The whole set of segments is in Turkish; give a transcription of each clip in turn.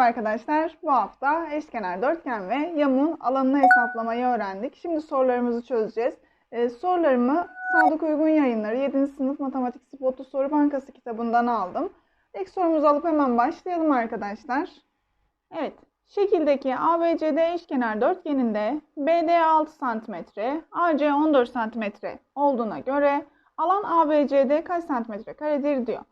Merhaba arkadaşlar. Bu hafta eşkenar dörtgen ve yamuğun alanını hesaplamayı öğrendik. Şimdi sorularımızı çözeceğiz. Ee, sorularımı Sadık Uygun Yayınları 7. sınıf matematik spotlu soru bankası kitabından aldım. İlk sorumuzu alıp hemen başlayalım arkadaşlar. Evet. Şekildeki ABCD eşkenar dörtgeninde BD 6 cm, AC 14 cm olduğuna göre alan ABCD kaç santimetre karedir diyor.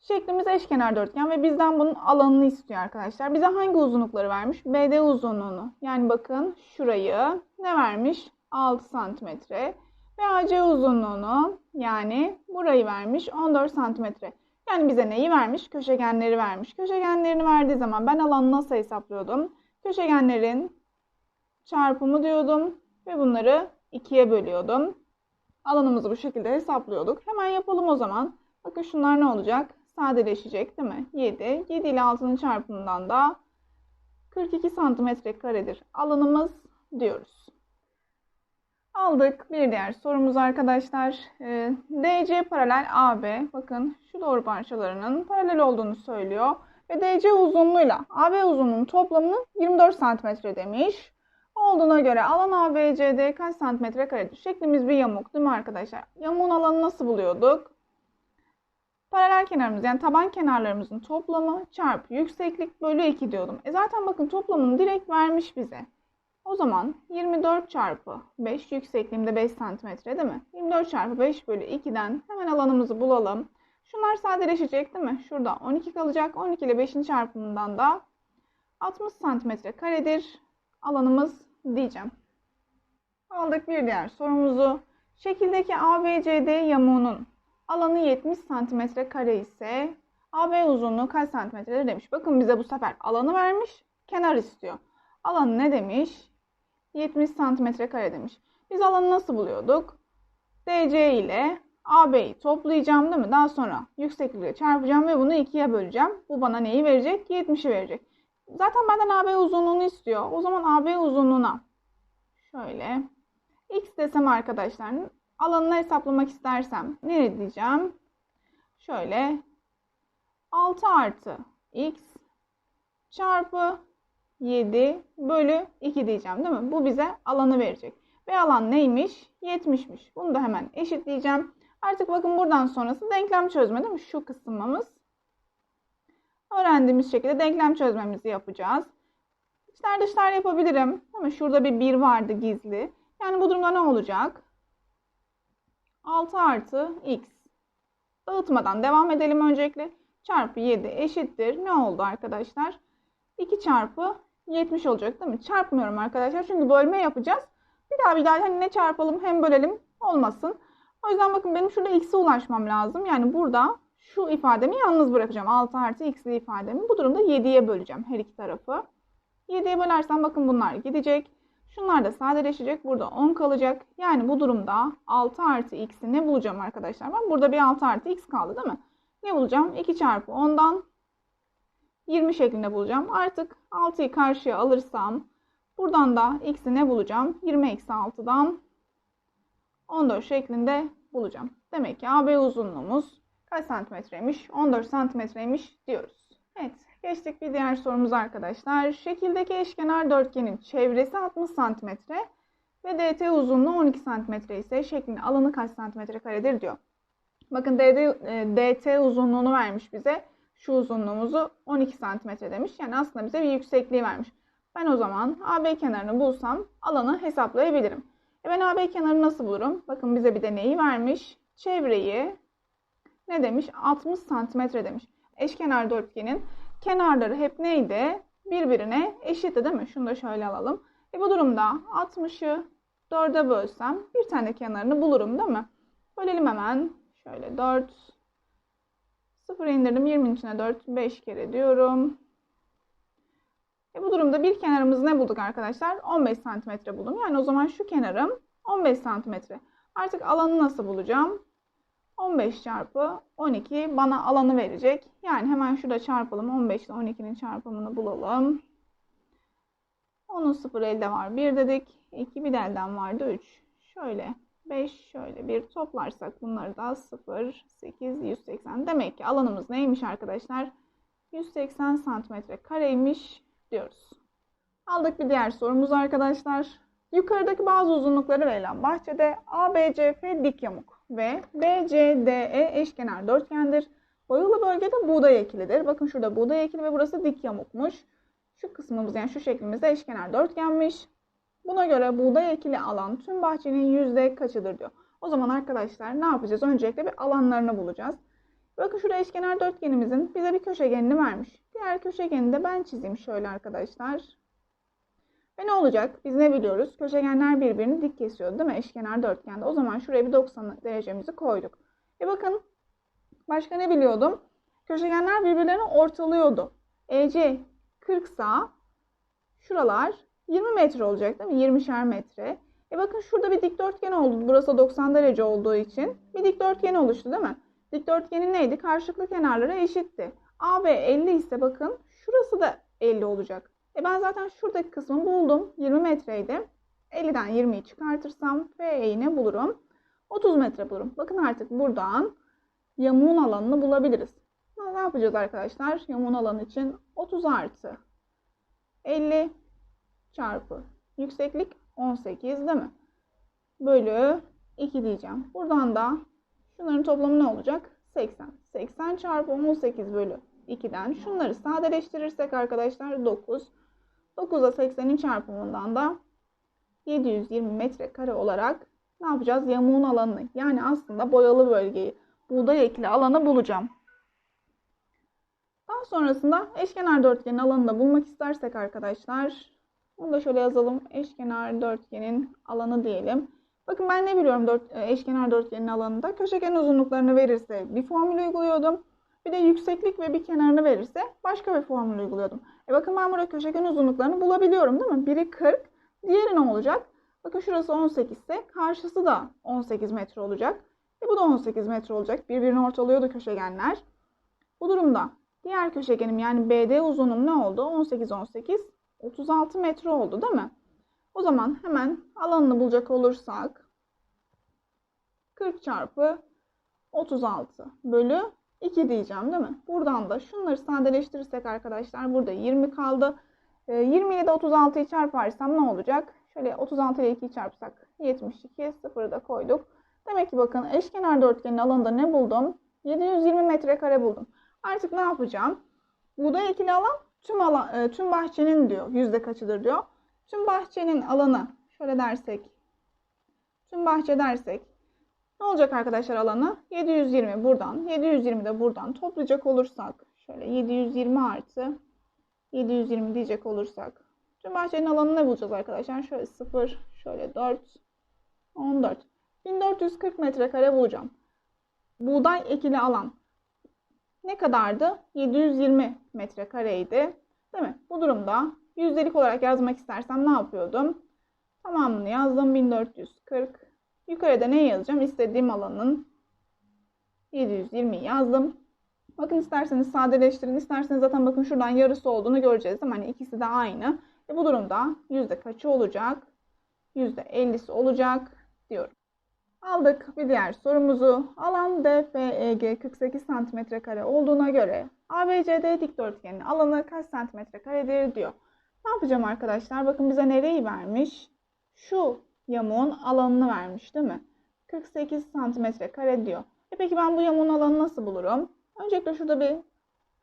Şeklimiz eşkenar dörtgen ve bizden bunun alanını istiyor arkadaşlar. Bize hangi uzunlukları vermiş? BD uzunluğunu. Yani bakın şurayı ne vermiş? 6 santimetre. Ve AC uzunluğunu yani burayı vermiş 14 santimetre. Yani bize neyi vermiş? Köşegenleri vermiş. Köşegenlerini verdiği zaman ben alanı nasıl hesaplıyordum? Köşegenlerin çarpımı diyordum ve bunları ikiye bölüyordum. Alanımızı bu şekilde hesaplıyorduk. Hemen yapalım o zaman. Bakın şunlar ne olacak? Sadeleşecek değil mi? 7. 7 ile 6'nın çarpımından da 42 santimetre karedir alanımız diyoruz. Aldık bir diğer sorumuz arkadaşlar. Ee, DC paralel AB. Bakın şu doğru parçalarının paralel olduğunu söylüyor. Ve DC uzunluğuyla AB uzunluğunun toplamının 24 santimetre demiş. Olduğuna göre alan ABCD kaç santimetre karedir? Şeklimiz bir yamuk değil mi arkadaşlar? Yamuğun alanı nasıl buluyorduk? Paralel kenarımız yani taban kenarlarımızın toplamı çarpı yükseklik bölü 2 diyordum. E zaten bakın toplamını direkt vermiş bize. O zaman 24 çarpı 5 yüksekliğimde 5 santimetre değil mi? 24 çarpı 5 bölü 2'den hemen alanımızı bulalım. Şunlar sadeleşecek değil mi? Şurada 12 kalacak. 12 ile 5'in çarpımından da 60 santimetre karedir alanımız diyeceğim. Aldık bir diğer sorumuzu. Şekildeki ABCD yamuğunun alanı 70 santimetre kare ise AB uzunluğu kaç santimetredir demiş. Bakın bize bu sefer alanı vermiş, kenar istiyor. Alanı ne demiş? 70 santimetre kare demiş. Biz alanı nasıl buluyorduk? DC ile AB'yi toplayacağım değil mi? Daha sonra yükseklikle çarpacağım ve bunu ikiye böleceğim. Bu bana neyi verecek? 70'i verecek. Zaten benden AB uzunluğunu istiyor. O zaman AB uzunluğuna şöyle x desem arkadaşlar alanını hesaplamak istersem ne diyeceğim? Şöyle 6 artı x çarpı 7 bölü 2 diyeceğim değil mi? Bu bize alanı verecek. Ve alan neymiş? 70'miş. Bunu da hemen eşitleyeceğim. Artık bakın buradan sonrası denklem çözme değil mi? Şu kısmımız. Öğrendiğimiz şekilde denklem çözmemizi yapacağız. İçler dışlar yapabilirim. Ama şurada bir 1 vardı gizli. Yani bu durumda ne olacak? 6 artı x. Dağıtmadan devam edelim öncelikle. Çarpı 7 eşittir. Ne oldu arkadaşlar? 2 çarpı 70 olacak değil mi? Çarpmıyorum arkadaşlar. Çünkü bölme yapacağız. Bir daha bir daha hani ne çarpalım hem bölelim olmasın. O yüzden bakın benim şurada x'e ulaşmam lazım. Yani burada şu ifademi yalnız bırakacağım. 6 artı x'li ifademi. Bu durumda 7'ye böleceğim her iki tarafı. 7'ye bölersem bakın bunlar gidecek. Şunlar da sadeleşecek. Burada 10 kalacak. Yani bu durumda 6 artı x'i ne bulacağım arkadaşlar? Ben burada bir 6 artı x kaldı değil mi? Ne bulacağım? 2 çarpı 10'dan 20 şeklinde bulacağım. Artık 6'yı karşıya alırsam buradan da x'i ne bulacağım? 20 eksi 6'dan 14 şeklinde bulacağım. Demek ki AB uzunluğumuz kaç santimetreymiş? 14 santimetreymiş diyoruz. Evet geçtik bir diğer sorumuz arkadaşlar. Şekildeki eşkenar dörtgenin çevresi 60 santimetre ve DT uzunluğu 12 santimetre ise şeklin alanı kaç santimetre karedir diyor. Bakın DD, DT uzunluğunu vermiş bize. Şu uzunluğumuzu 12 santimetre demiş. Yani aslında bize bir yüksekliği vermiş. Ben o zaman AB kenarını bulsam alanı hesaplayabilirim. E ben AB kenarını nasıl bulurum? Bakın bize bir de neyi vermiş? Çevreyi ne demiş? 60 santimetre demiş. Eşkenar dörtgenin kenarları hep neydi? Birbirine eşitti değil mi? Şunu da şöyle alalım. E bu durumda 60'ı 4'e bölsem bir tane kenarını bulurum değil mi? Bölelim hemen. Şöyle 4. 0 indirdim. 20'nin içine 4. 5 kere diyorum. E bu durumda bir kenarımız ne bulduk arkadaşlar? 15 santimetre buldum. Yani o zaman şu kenarım 15 santimetre. Artık alanı nasıl bulacağım? 15 çarpı 12 bana alanı verecek. Yani hemen şurada çarpalım. 15 ile 12'nin çarpımını bulalım. Onun 0 elde var. 1 dedik. 2 bir de elden vardı. 3. Şöyle 5 şöyle bir toplarsak bunları da 0, 8, 180. Demek ki alanımız neymiş arkadaşlar? 180 santimetre kareymiş diyoruz. Aldık bir diğer sorumuz arkadaşlar. Yukarıdaki bazı uzunlukları verilen bahçede ABCF dik yamuk ve BCDE eşkenar dörtgendir. Boyalı bölgede buğday ekilidir. Bakın şurada buğday ekili ve burası dik yamukmuş. Şu kısmımız yani şu şeklimizde eşkenar dörtgenmiş. Buna göre buğday ekili alan tüm bahçenin yüzde kaçıdır diyor. O zaman arkadaşlar ne yapacağız? Öncelikle bir alanlarını bulacağız. Bakın şurada eşkenar dörtgenimizin bize bir köşegenini vermiş. Diğer köşegeni de ben çizeyim şöyle arkadaşlar. Ve ne olacak? Biz ne biliyoruz? Köşegenler birbirini dik kesiyor değil mi? Eşkenar dörtgende. O zaman şuraya bir 90 derecemizi koyduk. E bakın başka ne biliyordum? Köşegenler birbirlerini ortalıyordu. EC 40 sa şuralar 20 metre olacak değil mi? 20'şer metre. E bakın şurada bir dikdörtgen oldu. Burası 90 derece olduğu için bir dikdörtgen oluştu değil mi? Dikdörtgenin neydi? Karşılıklı kenarları eşitti. AB 50 ise bakın şurası da 50 olacak. E ben zaten şuradaki kısmı buldum. 20 metreydi. 50'den 20'yi çıkartırsam FE'yi ne bulurum? 30 metre bulurum. Bakın artık buradan yamuğun alanını bulabiliriz. Ne yapacağız arkadaşlar? Yamuğun alanı için 30 artı 50 çarpı yükseklik 18 değil mi? Bölü 2 diyeceğim. Buradan da şunların toplamı ne olacak? 80. 80 çarpı 18 bölü 2'den şunları sadeleştirirsek arkadaşlar 9. 9'a 80'in çarpımından da 720 metrekare olarak ne yapacağız? Yamuğun alanını yani aslında boyalı bölgeyi buğday ekili alanı bulacağım. Daha sonrasında eşkenar dörtgenin alanını da bulmak istersek arkadaşlar bunu da şöyle yazalım. Eşkenar dörtgenin alanı diyelim. Bakın ben ne biliyorum dört, eşkenar dörtgenin alanında? Köşegen uzunluklarını verirse bir formül uyguluyordum. Bir de yükseklik ve bir kenarını verirse başka bir formül uyguluyordum. E bakın ben burada köşegen uzunluklarını bulabiliyorum değil mi? Biri 40, diğeri ne olacak? Bakın şurası 18 ise karşısı da 18 metre olacak. E bu da 18 metre olacak. Birbirini ortalıyordu köşegenler. Bu durumda diğer köşegenim yani BD uzunluğum ne oldu? 18, 18, 36 metre oldu değil mi? O zaman hemen alanını bulacak olursak 40 çarpı 36 bölü 2 diyeceğim değil mi? Buradan da şunları sadeleştirirsek arkadaşlar burada 20 kaldı. 20 ile de 36'yı çarparsam ne olacak? Şöyle 36 ile 2'yi çarpsak 72 sıfırı da koyduk. Demek ki bakın eşkenar dörtgenin alanında ne buldum? 720 metrekare buldum. Artık ne yapacağım? Buğday ekili alan tüm alan tüm bahçenin diyor. Yüzde kaçıdır diyor. Tüm bahçenin alanı şöyle dersek tüm bahçe dersek ne olacak arkadaşlar alanı? 720 buradan 720 de buradan toplayacak olursak şöyle 720 artı 720 diyecek olursak tüm bahçenin alanını ne bulacağız arkadaşlar? Şöyle 0 şöyle 4 14 1440 metrekare bulacağım. Buğday ekili alan ne kadardı? 720 metrekareydi. Değil mi? Bu durumda yüzdelik olarak yazmak istersem ne yapıyordum? Tamamını yazdım 1440. Yukarıda ne yazacağım? İstediğim alanın 720 yazdım. Bakın isterseniz sadeleştirin. isterseniz zaten bakın şuradan yarısı olduğunu göreceğiz. Hani ikisi de aynı. E bu durumda yüzde kaçı olacak? Yüzde 50'si olacak diyorum. Aldık bir diğer sorumuzu. Alan DFEG 48 cm kare olduğuna göre ABCD dikdörtgenin alanı kaç santimetre karedir diyor. Ne yapacağım arkadaşlar? Bakın bize nereyi vermiş? Şu yamuğun alanını vermiş değil mi? 48 santimetre kare diyor. E peki ben bu yamuğun alanını nasıl bulurum? Öncelikle şurada bir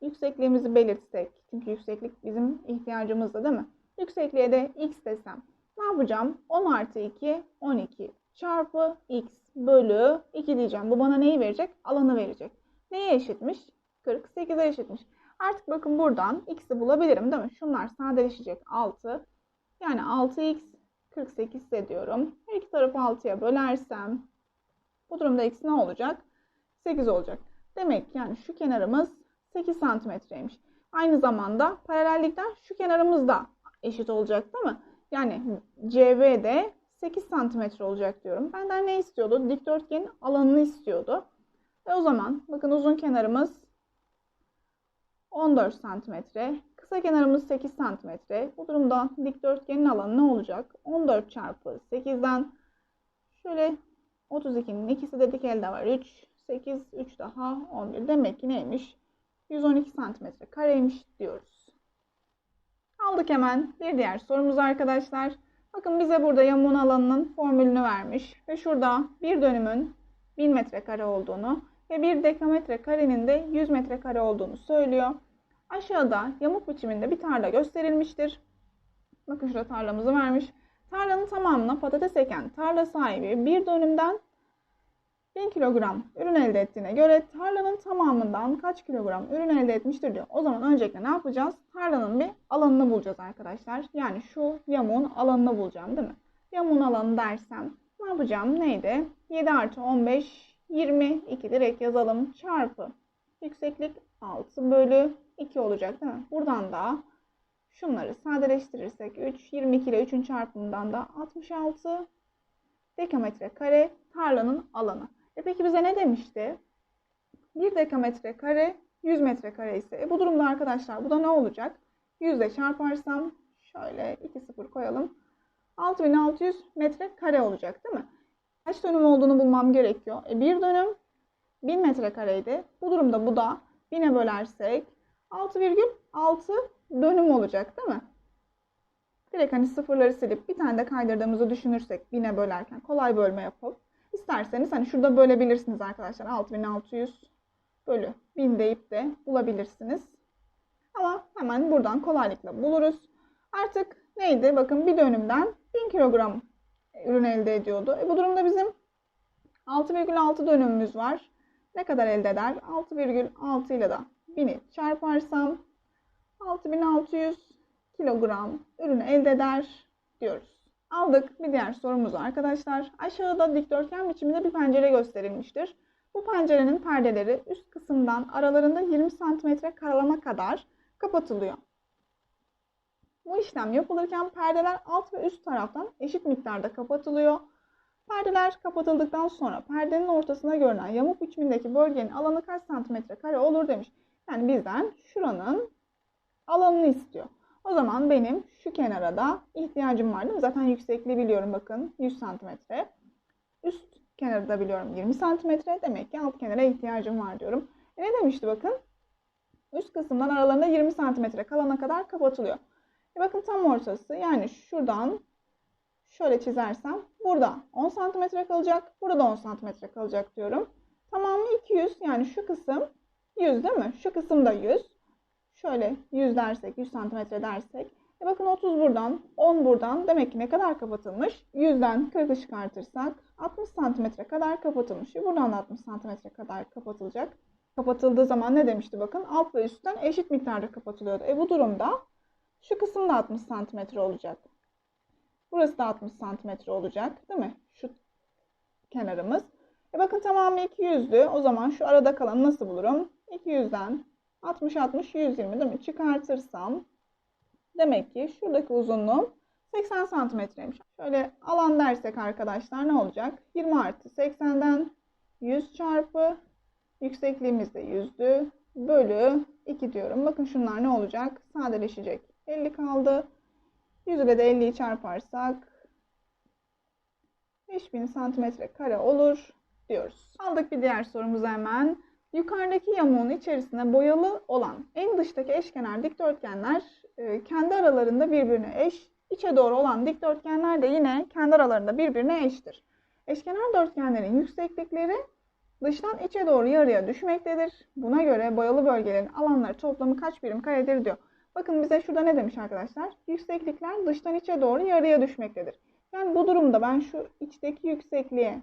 yüksekliğimizi belirtsek. Çünkü yükseklik bizim ihtiyacımızda değil mi? Yüksekliğe de x desem. Ne yapacağım? 10 artı 2, 12 çarpı x bölü 2 diyeceğim. Bu bana neyi verecek? Alanı verecek. Neye eşitmiş? 48'e eşitmiş. Artık bakın buradan x'i bulabilirim değil mi? Şunlar sadeleşecek 6. Yani 6x 48 ise diyorum. Her iki tarafı 6'ya bölersem bu durumda x ne olacak? 8 olacak. Demek yani şu kenarımız 8 santimetreymiş. Aynı zamanda paralellikten şu kenarımız da eşit olacak değil mi? Yani CV de 8 santimetre olacak diyorum. Benden ne istiyordu? Dikdörtgenin alanını istiyordu. Ve o zaman bakın uzun kenarımız 14 santimetre. Kısa kenarımız 8 santimetre. Bu durumda dikdörtgenin alanı ne olacak? 14 çarpı 8'den şöyle 32'nin ikisi de dik elde var. 3, 8, 3 daha 11. Demek ki neymiş? 112 santimetre kareymiş diyoruz. Aldık hemen bir diğer sorumuz arkadaşlar. Bakın bize burada yamuğun alanının formülünü vermiş ve şurada bir dönümün 1000 metrekare olduğunu ve bir dekametre karenin de 100 metrekare olduğunu söylüyor. Aşağıda yamuk biçiminde bir tarla gösterilmiştir. Bakın şurada tarlamızı vermiş. Tarlanın tamamına patates eken tarla sahibi bir dönümden 1000 kilogram ürün elde ettiğine göre tarlanın tamamından kaç kilogram ürün elde etmiştir diyor. O zaman öncelikle ne yapacağız? Tarlanın bir alanını bulacağız arkadaşlar. Yani şu yamuğun alanını bulacağım değil mi? Yamuğun alanı dersem ne yapacağım? Neydi? 7 artı 15 22 direkt yazalım. Çarpı yükseklik 6 bölü 2 olacak değil mi? Buradan da şunları sadeleştirirsek 3, 22 ile 3'ün çarpımından da 66 dekametre kare tarlanın alanı. E peki bize ne demişti? 1 dekametre kare 100 metrekare ise e bu durumda arkadaşlar bu da ne olacak? 100 ile çarparsam şöyle 2 sıfır koyalım. 6600 metre kare olacak değil mi? Kaç dönüm olduğunu bulmam gerekiyor. E bir dönüm 1000 metrekareydi. Bu durumda bu da 1000'e bölersek 6,6 dönüm olacak değil mi? Direkt hani sıfırları silip bir tane de kaydırdığımızı düşünürsek 1000'e bölerken kolay bölme yapıp isterseniz hani şurada bölebilirsiniz arkadaşlar. 6600 bölü 1000 deyip de bulabilirsiniz. Ama hemen buradan kolaylıkla buluruz. Artık neydi? Bakın bir dönümden 1000 kilogram ürün elde ediyordu. E bu durumda bizim 6,6 dönümümüz var. Ne kadar elde eder? 6,6 ile de 1000'i çarparsam 6600 kilogram ürün elde eder diyoruz. Aldık bir diğer sorumuz arkadaşlar. Aşağıda dikdörtgen biçiminde bir pencere gösterilmiştir. Bu pencerenin perdeleri üst kısımdan aralarında 20 cm karalama kadar kapatılıyor. Bu işlem yapılırken perdeler alt ve üst taraftan eşit miktarda kapatılıyor. Perdeler kapatıldıktan sonra perdenin ortasına görünen yamuk biçimindeki bölgenin alanı kaç santimetre kare olur demiş. Yani bizden şuranın alanını istiyor. O zaman benim şu kenara da ihtiyacım var değil mi? Zaten yüksekliği biliyorum bakın 100 santimetre. Üst kenarı da biliyorum 20 santimetre. Demek ki alt kenara ihtiyacım var diyorum. E ne demişti bakın? Üst kısımdan aralarında 20 santimetre kalana kadar kapatılıyor. E bakın tam ortası yani şuradan şöyle çizersem burada 10 santimetre kalacak. Burada 10 santimetre kalacak diyorum. Tamamı 200 yani şu kısım 100 değil mi? Şu kısım da 100. Şöyle 100 dersek 100 santimetre dersek. E bakın 30 buradan 10 buradan demek ki ne kadar kapatılmış? 100'den 40'ı çıkartırsak 60 santimetre kadar kapatılmış. E buradan da 60 santimetre kadar kapatılacak. Kapatıldığı zaman ne demişti bakın alt ve üstten eşit miktarda kapatılıyordu. E bu durumda şu kısım da 60 santimetre olacak. Burası da 60 santimetre olacak değil mi? Şu kenarımız. E bakın tamamı 200'dü. O zaman şu arada kalanı nasıl bulurum? 200'den 60 60 120 değil mi? Çıkartırsam demek ki şuradaki uzunluğum 80 santimetreymiş. Şöyle alan dersek arkadaşlar ne olacak? 20 artı 80'den 100 çarpı yüksekliğimiz de 100'dü. Bölü 2 diyorum. Bakın şunlar ne olacak? Sadeleşecek. 50 kaldı. 100 ile de 50'yi çarparsak 5000 santimetre kare olur diyoruz. Aldık bir diğer sorumuzu hemen. Yukarıdaki yamuğun içerisine boyalı olan en dıştaki eşkenar dikdörtgenler e, kendi aralarında birbirine eş, içe doğru olan dikdörtgenler de yine kendi aralarında birbirine eştir. Eşkenar dörtgenlerin yükseklikleri dıştan içe doğru yarıya düşmektedir. Buna göre boyalı bölgelerin alanları toplamı kaç birim karedir diyor. Bakın bize şurada ne demiş arkadaşlar? Yükseklikler dıştan içe doğru yarıya düşmektedir. Yani bu durumda ben şu içteki yüksekliğe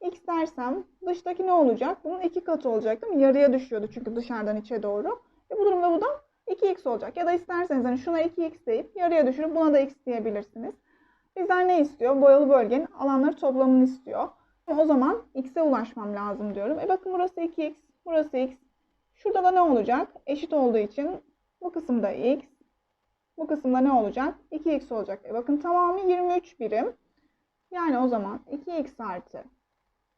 x dersem dıştaki ne olacak? Bunun iki katı olacak değil mi? Yarıya düşüyordu çünkü dışarıdan içe doğru. E bu durumda bu da 2x olacak. Ya da isterseniz hani şuna 2x deyip yarıya düşürüp buna da x diyebilirsiniz. Bizden ne istiyor? Boyalı bölgenin alanları toplamını istiyor. O zaman x'e ulaşmam lazım diyorum. E bakın burası 2x, burası x. Şurada da ne olacak? Eşit olduğu için bu kısımda x. Bu kısımda ne olacak? 2x olacak. E bakın tamamı 23 birim. Yani o zaman 2x artı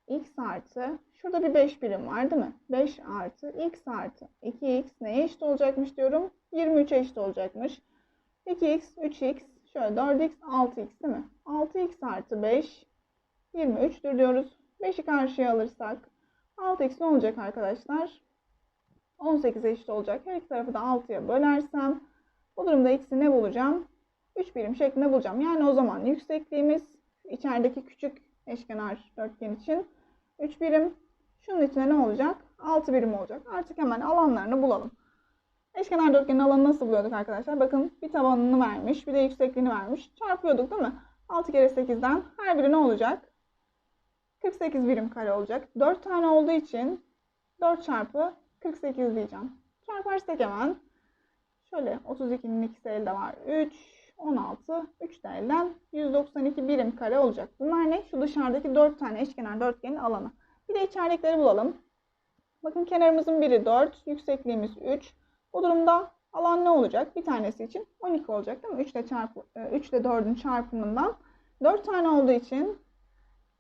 x artı şurada bir 5 birim var değil mi? 5 artı x artı 2x neye eşit olacakmış diyorum? 23'e eşit olacakmış. 2x, 3x, şöyle 4x, 6x değil mi? 6x artı 5 23'tür diyoruz. 5'i karşıya alırsak 6x ne olacak arkadaşlar? 18'e eşit olacak. Her iki tarafı da 6'ya bölersem bu durumda x'i ne bulacağım? 3 birim şeklinde bulacağım. Yani o zaman yüksekliğimiz içerideki küçük eşkenar dörtgen için 3 birim. Şunun içine ne olacak? 6 birim olacak. Artık hemen alanlarını bulalım. Eşkenar dörtgenin alanını nasıl buluyorduk arkadaşlar? Bakın bir tabanını vermiş, bir de yüksekliğini vermiş. Çarpıyorduk değil mi? 6 kere 8'den her biri ne olacak? 48 birim kare olacak. 4 tane olduğu için 4 çarpı 48 diyeceğim. Çarparsak hemen şöyle 32'nin ikisi elde var. 3, 16, 3 de elden 192 birim kare olacak. Bunlar ne? Şu dışarıdaki 4 tane eşkenar dörtgenin alanı. Bir de içeridekileri bulalım. Bakın kenarımızın biri 4, yüksekliğimiz 3. Bu durumda alan ne olacak? Bir tanesi için 12 olacak değil mi? 3 ile, çarpı, 3 ile 4'ün çarpımından 4 tane olduğu için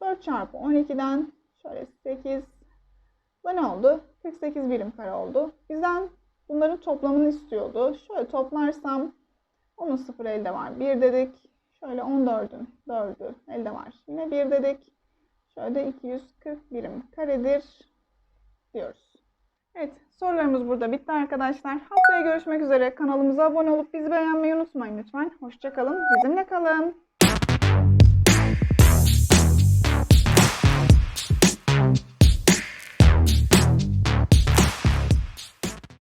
4 çarpı 12'den şöyle 8 bu ne oldu? 48 birim kare oldu. Bizden bunların toplamını istiyordu. Şöyle toplarsam onun sıfır elde var. 1 dedik. Şöyle 14'ün 4'ü elde var. Yine 1 dedik. Şöyle de 240 birim karedir diyoruz. Evet sorularımız burada bitti arkadaşlar. Haftaya görüşmek üzere. Kanalımıza abone olup bizi beğenmeyi unutmayın lütfen. Hoşçakalın. Bizimle kalın.